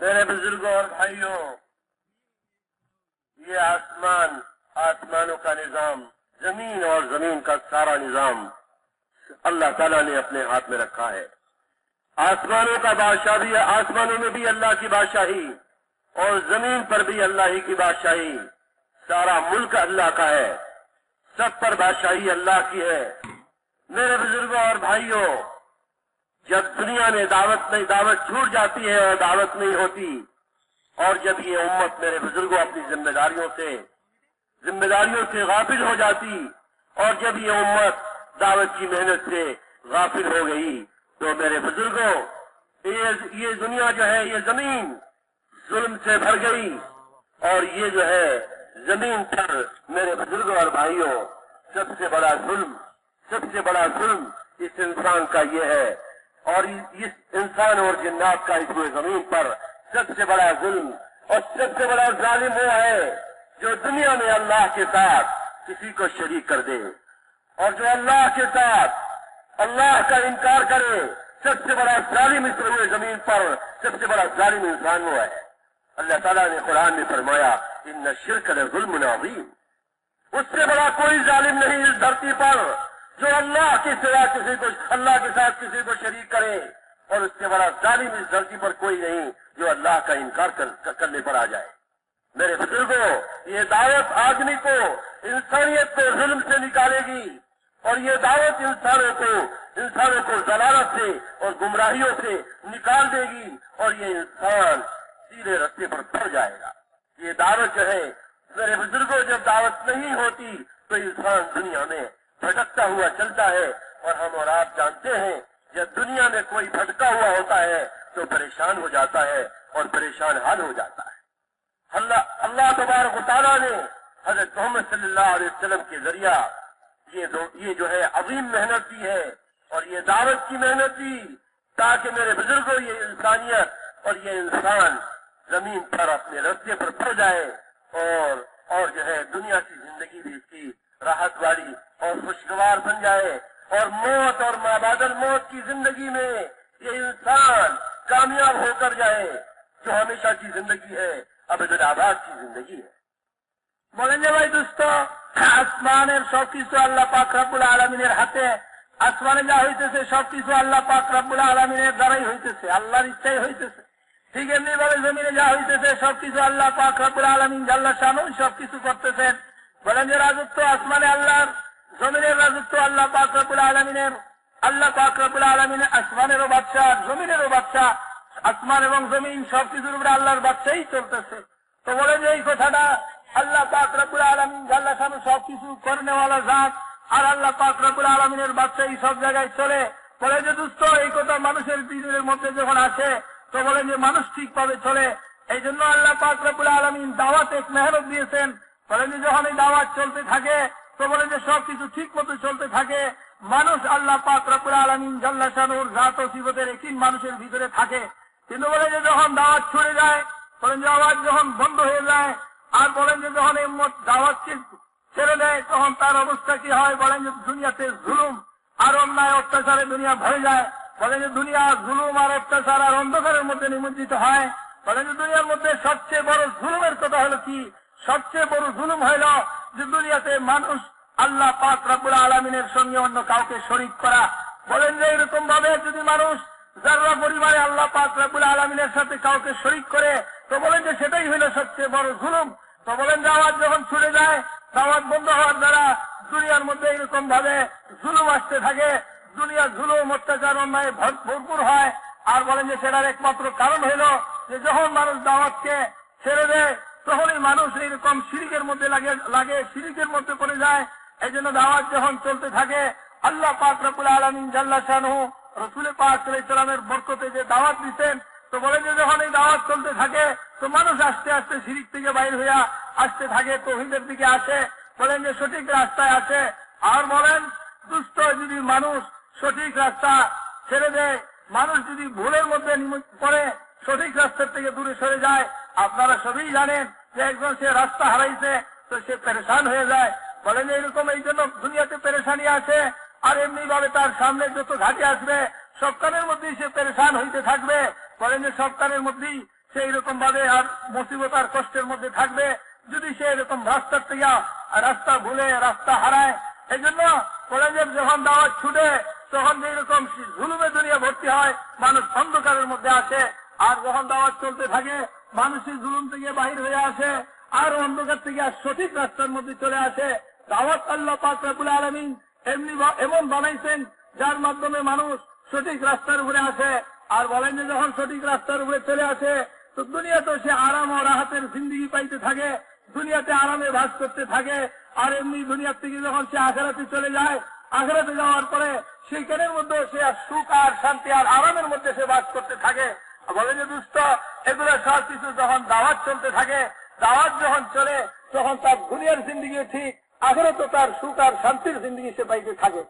میرے بزرگوں اور بھائیوں، یہ آسمان، آسمانوں کا نظام، زمین اور زمین کا سارا نظام اللہ تعالیٰ نے اپنے ہاتھ میں رکھا ہے۔ آسمانوں کا بادشاہ بھی آسمانوں میں بھی اللہ کی بادشاہی اور زمین پر بھی اللہ ہی کی بادشاہی۔ سارا ملک اللہ کا ہے، سب پر بادشاہی اللہ کی ہے۔ میرے بزرگوں اور بھائیوں جب دنیا میں دعوت نہیں دعوت چھوٹ جاتی ہے اور دعوت نہیں ہوتی، اور جب یہ امت میرے بزرگوں اپنی ذمہ داریوں سے ذمہ داریوں سے غافل ہو جاتی، اور جب یہ امت دعوت کی محنت سے غافل ہو گئی، تو میرے بزرگوں، یہ دنیا جو ہے، یہ زمین ظلم سے بھر گئی، اور یہ جو ہے، زمین پر میرے بزرگوں اور بھائیوں، سب سے بڑا ظلم سب سے بڑا ظلم اس انسان کا یہ ہے اور اس انسان اور جنات کا اس زمین پر سب سے بڑا ظلم اور سب سے بڑا ظالم وہ ہے جو دنیا میں اللہ کے ساتھ کسی کو شریک کر دے اور جو اللہ کے ساتھ اللہ کا انکار کرے، سب سے بڑا ظالم اس روئے زمین پر سب سے بڑا ظالم انسان وہ ہے۔ اللہ تعالیٰ نے قرآن میں فرمایا، ان شرک ظلم عظیم۔ اس سے بڑا کوئی ظالم نہیں اس دھرتی پر۔ جو اللہ کی سوا کسی کو اللہ کے ساتھ کسی کو شریک کرے اور اس کے بڑا ظالم اس دھرتی پر کوئی نہیں جو اللہ کا انکار کرنے پر آ جائے۔ میرے بزرگوں، یہ دعوت آدمی کو انسانیت کو ظلم سے نکالے گی اور یہ دعوت انسانوں کو انسانوں کو ضلالت سے اور گمراہیوں سے نکال دے گی اور یہ انسان سیدھے رستے پر پڑ جائے گا۔ یہ دعوت جو ہے، میرے بزرگوں، جب دعوت نہیں ہوتی تو انسان دنیا میں بھٹکتا ہوا چلتا ہے اور ہم اور آپ جانتے ہیں، جب دنیا میں کوئی بھٹکا ہوا ہوتا ہے تو پریشان ہو جاتا ہے اور پریشان حال ہو جاتا ہے۔ اللہ اللہ تبارک و تعالیٰ نے حضرت محمد صلی اللہ علیہ وسلم کے ذریعہ یہ دو، یہ جو ہے عظیم محنت کی ہے اور یہ دعوت کی محنت کی تاکہ میرے بزرگوں، یہ انسانیت اور یہ انسان زمین پر اپنے رستے پر پڑ جائے اور اور جو ہے دنیا کی زندگی بھی اس کی راحت والی और खुशगवार बन जाए और मौत और माबादल मौत की जिंदगी में ये इंसान कामयाब होकर जाए जो हमेशा की जिंदगी है আবাদ की जिंदगी है বলেন যে ভাই দুস্থ আসমানের সবকিছু আল্লাহ পাক রাব্বুল আলমিনের হাতে আসমানে যা হইতেছে সবকিছু আল্লাহ পাক রাব্বুল আলমিনের দ্বারাই হইতেছে আল্লাহর ইচ্ছাই হইতেছে ঠিক এমনি ভাবে জমিনে যা হইতেছে সবকিছু আল্লাহ পাক রাব্বুল আলমিন জাল্লা শানু সবকিছু করতেছেন বলেন যে রাজত্ব আসমানে আল্লাহর জমিনের রাজত্ব আল্লাহ পাক আলমিনের, আল্লাহ পাক আলমিনের আসমানেরও বাচ্চা জমিনেরও বাচ্চা আসমান এবং জমিন সবকিছুর উপরে আল্লাহর বাচ্চাই চলতেছে। তো বলে যে এই কথাটা আল্লাহ পাক রবুল আলমিন জাল্লা খানু সবকিছু করনেওয়ালা জাত আর আল্লাহ পাকরবুল আলমিনের বাচ্চা এই সব জায়গায় চলে। বলে যে দুস্থ, এই কথা মানুষের দিনের মধ্যে যখন আসে, তো বলে যে মানুষ ঠিকভাবে চলে। এই জন্য আল্লাহ পাক রবুল আলমিন দাওয়াত এক মেহনত দিয়েছেন। বলে যে যখন এই দাওয়াত চলতে থাকে তো বলে যে সবকিছু ঠিক মতো চলতে থাকে। মানুষ আল্লাহ পাক রবুল আলমিন জাল্লা শানুর জাত সিবতের একই মানুষের ভিতরে থাকে। কিন্তু বলে যে যখন দাওয়াত ছুড়ে যায়, বলেন যে আওয়াজ যখন বন্ধ হয়ে যায়, আর বলেন যে যখন এই দাওয়াতকে ছেড়ে দেয়, তখন তার অবস্থা কি হয়? বলেন যে দুনিয়াতে জুলুম আর অন্যায় অত্যাচারে দুনিয়া ভরে যায়। বলেন যে দুনিয়া জুলুম আর অত্যাচার আর অন্ধকারের মধ্যে নিমজ্জিত হয়। বলেন যে দুনিয়ার মধ্যে সবচেয়ে বড় জুলুমের কথা হলো কি? সবচেয়ে বড় জুলুম হইল দুনিয়াতে মানুষ আল্লাহ পাক রাবুল আলমিনের সঙ্গে অন্য কাউকে শরিক করা। বলেন যে এরকম ভাবে যদি মানুষ যারা পরিবারে আল্লাহ পাক রাবুল আলমিনের সাথে কাউকে শরিক করে, তো বলেন যে সেটাই হইল সবচেয়ে বড় জুলুম। তো বলেন যে আওয়াজ যখন ছুটে যায় দাওয়াত বন্ধ হওয়ার দ্বারা দুনিয়ার মধ্যে এরকম ভাবে জুলুম আসতে থাকে। দুনিয়া জুলুম, অত্যাচার, অন্যায় ভরপুর হয়। আর বলেন যে সেটার একমাত্র কারণ হইল যে যখন মানুষ দাওয়াতকে ছেড়ে দেয় তখনই মানুষ এইরকম সিরিকের মধ্যে লাগে লাগে সিরিকের মধ্যে পড়ে যায়। এই জন্য দাওয়াত যখন চলতে থাকে, আল্লাহ পাক রকুল আলমিন জাল্লা শাহু রসুল পাক সালামের বরকতে যে দাওয়াত দিচ্ছেন তো বলেন যে যখন এই দাওয়াত চলতে থাকে, তো মানুষ আস্তে আস্তে সিরিক থেকে বাইর হইয়া আসতে থাকে, তহিদের দিকে আসে। বলেন যে সঠিক রাস্তায় আসে। আর বলেন, দুষ্ট যদি মানুষ সঠিক রাস্তা ছেড়ে দেয়, মানুষ যদি ভুলের মধ্যে পড়ে সঠিক রাস্তার থেকে দূরে সরে যায় আপনারা সবই জানেন যে একজন সে রাস্তা হারাইছে, তো সে পেরেশান হয়ে যায়। বলেন এরকম এই জন্য দুনিয়াতে পেরেশানি আসে আর এমনি ভাবে তার সামনে যত ঘাটে আসবে সবকানের মধ্যেই সে পেরেশান হইতে থাকবে। বলেন যে সবকানের মধ্যেই সেই রকম ভাবে আর মুসিবত আর কষ্টের মধ্যে থাকবে। যদি সে এরকম রাস্তার থেকে রাস্তা ভুলে, রাস্তা হারায় এই জন্য কলেজের যখন দাওয়াত ছুটে, তখন যেরকম ঝুলুমে দুনিয়া ভর্তি হয়, মানুষ অন্ধকারের মধ্যে আসে। আর যখন দাওয়াত চলতে থাকে মানুষের জুলুম থেকে বাহির হয়ে আসে, আর অন্ধকার থেকে আর সঠিক রাস্তার মধ্যে চলে আসে। দাওয়াত আল্লাহ পাক রাবুল আলমিন এমনি এমন বানাইছেন, যার মাধ্যমে মানুষ সঠিক রাস্তার উপরে আসে। আর বলেন যে যখন সঠিক রাস্তার উপরে চলে আসে, তো দুনিয়াতে সে আরাম ও রাহাতের জিন্দিগি পাইতে থাকে, দুনিয়াতে আরামে বাস করতে থাকে, আর এমনি দুনিয়ার থেকে যখন সে আখেরাতে চলে যায়, আখেরাতে যাওয়ার পরে সেইখানের মধ্যে সে সুখ আর শান্তি আর আরামের মধ্যে সে বাস করতে থাকে। বলে যে দুষ্ট এগুলো সব কিছু যখন দাওয়াত চলতে থাকে، দাওয়াত যখন চলে، তখন তার দুনিয়ার জিন্দগিও ঠিক আখেরও তো তার সুখ আর শান্তির জিন্দগি সে পাইতে থাকে।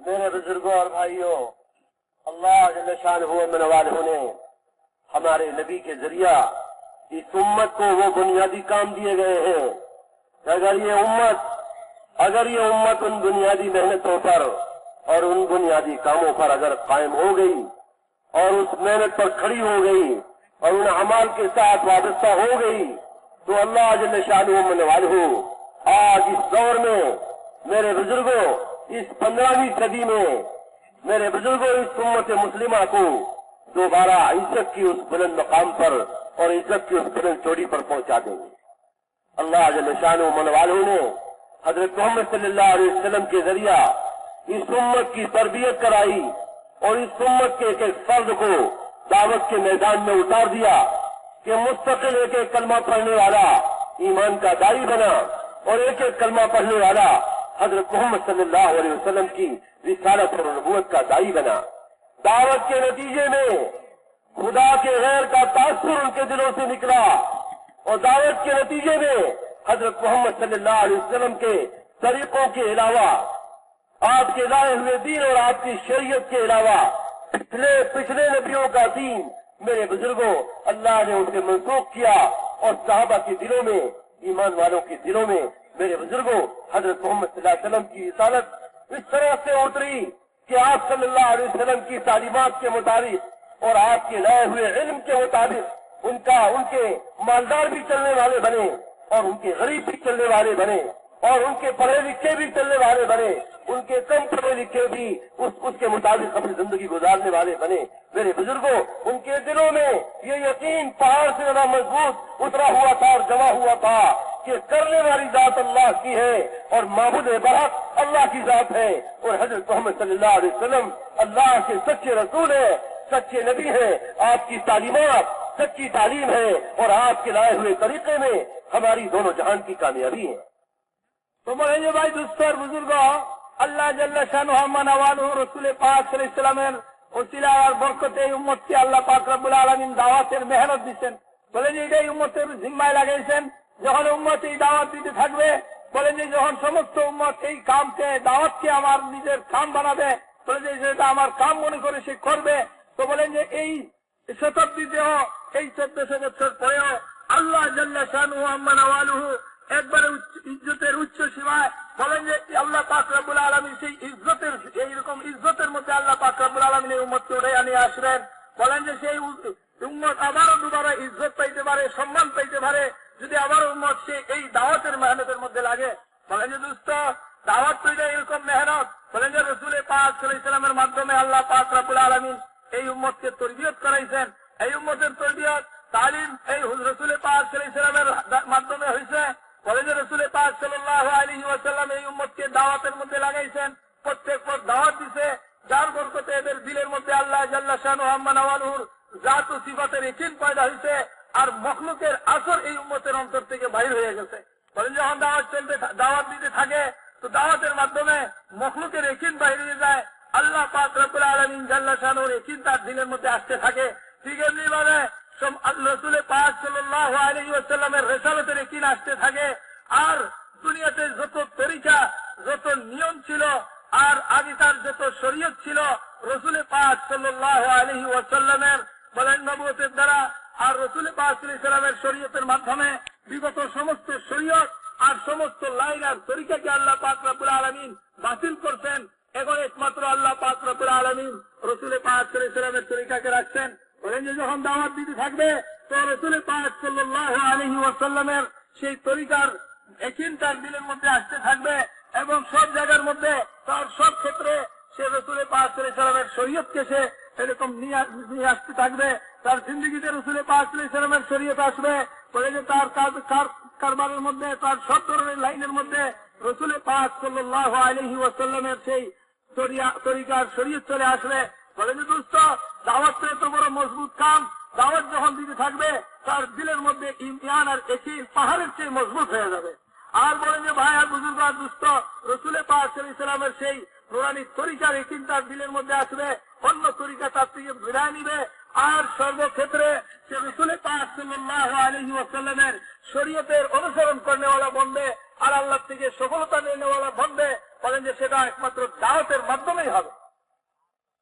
میرے بزرگوں اور بھائیوں اللہ جل شان ہو منوال ہونے ہمارے نبی کے ذریعہ اس امت کو وہ بنیادی کام دیے گئے ہیں اگر یہ امت اگر یہ امت ان بنیادی محنتوں پر اور ان بنیادی کاموں پر اگر قائم ہو گئی اور اس محنت پر کھڑی ہو گئی اور ان عمال کے ساتھ وابستہ ہو گئی، تو اللہ جل شاہ من ہو۔ آج اس دور میں میرے بزرگوں، اس پندرہویں صدی میں میرے بزرگوں، اس امت مسلمہ کو دوبارہ عزت کی اس بلند مقام پر اور عزت کی اس بلند چوڑی پر پہنچا دیں گے۔ اللہ جل شاہ من نے حضرت محمد صلی اللہ علیہ وسلم کے ذریعہ اس امت کی تربیت کرائی۔ اور اس امت کے ایک ایک فرد کو دعوت کے میدان میں اتار دیا کہ مستقل ایک ایک کلمہ پڑھنے والا ایمان کا دائی بنا اور ایک ایک کلمہ پڑھنے والا حضرت محمد صلی اللہ علیہ وسلم کی رسالت اور نبوت کا دائی بنا۔ دعوت کے نتیجے میں خدا کے غیر کا تاثر ان کے دلوں سے نکلا اور دعوت کے نتیجے میں حضرت محمد صلی اللہ علیہ وسلم کے طریقوں کے علاوہ آپ کے لائے ہوئے دین اور آپ کی شریعت کے علاوہ پچھلے پچھلے نبیوں کا دین میرے بزرگوں، اللہ نے ان سے منسوخ کیا اور صحابہ کے دلوں میں، ایمان والوں کے دلوں میں میرے بزرگوں، حضرت محمد صلی اللہ علیہ وسلم کی رسالت اس طرح سے اتری کہ آپ صلی اللہ علیہ وسلم کی تعلیمات کے مطابق اور آپ کے لائے ہوئے علم کے مطابق ان کا، ان کے مالدار بھی چلنے والے بنے اور ان کے غریب بھی چلنے والے بنے۔ اور ان کے پڑھے لکھے بھی چلنے والے بنے، ان کے کم پڑھے لکھے بھی، اس اس کے مطابق اپنی زندگی گزارنے والے بنے۔ میرے بزرگوں ان کے دلوں میں یہ یقین پہاڑ سے زیادہ مضبوط، اترا ہوا تھا اور جمع ہوا تھا کہ کرنے والی ذات اللہ کی ہے اور معبود برحق اللہ کی ذات ہے۔ اور حضرت محمد صلی اللہ علیہ وسلم اللہ کے سچے رسول ہیں، سچے نبی ہیں، آپ کی تعلیمات سچی تعلیم ہے اور آپ کے لائے ہوئے طریقے میں ہماری دونوں جہان کی کامیابی ہے۔ তো বলে যে ভাই দুস্তর বুজুর্গ, আল্লাহ রসুল পাক ইসলামের ওসিলা বরকতে উম্মতকে আল্লাহ পাক আলমিন দাওয়াতের মেহনত দিচ্ছেন বলে যে এটাই উম্মতের জিম্মায় লাগাইছেন, যখন উম্মত এই দাওয়াত দিতে থাকবে, বলে যে যখন সমস্ত উম্মত এই কামকে, দাওয়াতকে আমার নিজের কাম বানাবে, বলে যে সেটা আমার কাম মনে করে সে করবে, তো বলেন যে এই শতাব্দীতেও, এই চোদ্দশো বছর পরেও আল্লাহ জাল্লা শাহ মোহাম্মদ আওয়ালুহু একবারে ইজ্জতের উচ্চ সীমায় বলেন যে আল্লাহ পাক রব্বুল আলমী সেই ইজ্জতের এইরকম ইজ্জতের মধ্যে আল্লাহ পাক রব্বুল আলমিনের উম্মতকে উঠে আনিয়ে আসবেন বলেন যে সেই উম্মত আবারও দুবারা ইজ্জত পাইতে পারে, সম্মান পাইতে পারে। যদি আবারও উম্মত সে এই দাওয়াতের মেহনতের মধ্যে লাগে, বলেন যে দুস্থ, দাওয়াত তৈরি এরকম মেহনত। বলেন যে রসুল পাক ইসলামের মাধ্যমে আল্লাহ পাক রব্বুল আলমিন এই উম্মতকে তরবিয়ত করাইছেন। এই উম্মতের তরবিয়ত তালিম এই রসুল পাক সাল্লাহ ইসলামের মাধ্যমে হয়েছে বলে যে রসুলের পাক সাল্লাহ আলী ওয়াসাল্লাম এই উম্মতকে দাওয়াতের মধ্যে লাগাইছেন প্রত্যেক পর দাওয়াত দিছে যার বরকতে এদের দিলের মধ্যে আল্লাহ জাল্লা শাহ জাত সিফাতের একিন পয়দা হয়েছে আর মখলুকের আসর এই উম্মতের অন্তর থেকে বাইর হয়ে গেছে। বলেন, যখন দাওয়াত চলতে দাওয়াত দিতে থাকে, তো দাওয়াতের মাধ্যমে মখলুকের একিন বাইরে যায়। আল্লাহ পাক তার দিলের মধ্যে আসতে থাকে। ঠিক এমনি ভাবে রসুল পাক সাল্লাহ রেসালতের একিন আসতে থাকে। আর দুনিয়াতে যত তরিকা, যত নিয়ম ছিল, আর আগেকার যত শরীয়ত ছিল রসুল পাক সাল্লাহ আলী ওয়াসাল্লামের বলেন নবতের দ্বারা আর রসুল পাক সাল্লামের শরীয়তের মাধ্যমে বিগত সমস্ত শরীয়ত আর সমস্ত লাইন আর তরিকাকে আল্লাহ পাক রব্বুল আলমিন বাতিল করছেন। এখন একমাত্র আল্লাহ পাক রব্বুল আলমিন রসুল পাক সাল্লামের তরিকাকে রাখছেন। বলেন যে যখন দাওয়াত দিতে থাকবে, তো রসুল পাক সাল্লাহ আলহি ওয়াসাল্লামের সেই তরিকার একিন তার দিলের মধ্যে আসতে থাকবে এবং সব জায়গার মধ্যে তার সব ক্ষেত্রে সে রসুল পাক সাল্লামের শরীয়তকে সে এরকম নিয়ে আসতে থাকবে। তার জিন্দগিতে রসুল সাল্লামের শরীয়ত আসবে। বলে যে তার কারবারের মধ্যে, তার সব ধরনের লাইনের মধ্যে রসুল পাক সাল্লাহ আলহি ওয়াসাল্লামের সেই তরিকার শরীর চলে আসবে। বলে যে দুস্থ দাওয়াত এত বড় মজবুত কাম। দাওয়াত যখন দিতে থাকবে, তার দিলের মধ্যে ইমতিয়ান আর একিল পাহাড়ের চেয়ে মজবুত হয়ে যাবে। আর বলে যে, ভাই, আর আর রসুলে ইসলামের সেই নুরানি তরিকার একিল তার দিলের মধ্যে আসবে, অন্য তরিকা তার থেকে বিদায় নিবে। আর সর্বক্ষেত্রে সে রসুলে ওয়াসাল্লামের শরীয়তের অনুসরণ করনেওয়ালা বন্ধে আর আল্লাহ থেকে সফলতা নেওয়ালা বন্ধে বলেন যে সেটা একমাত্র দাওয়াতের মাধ্যমেই হবে।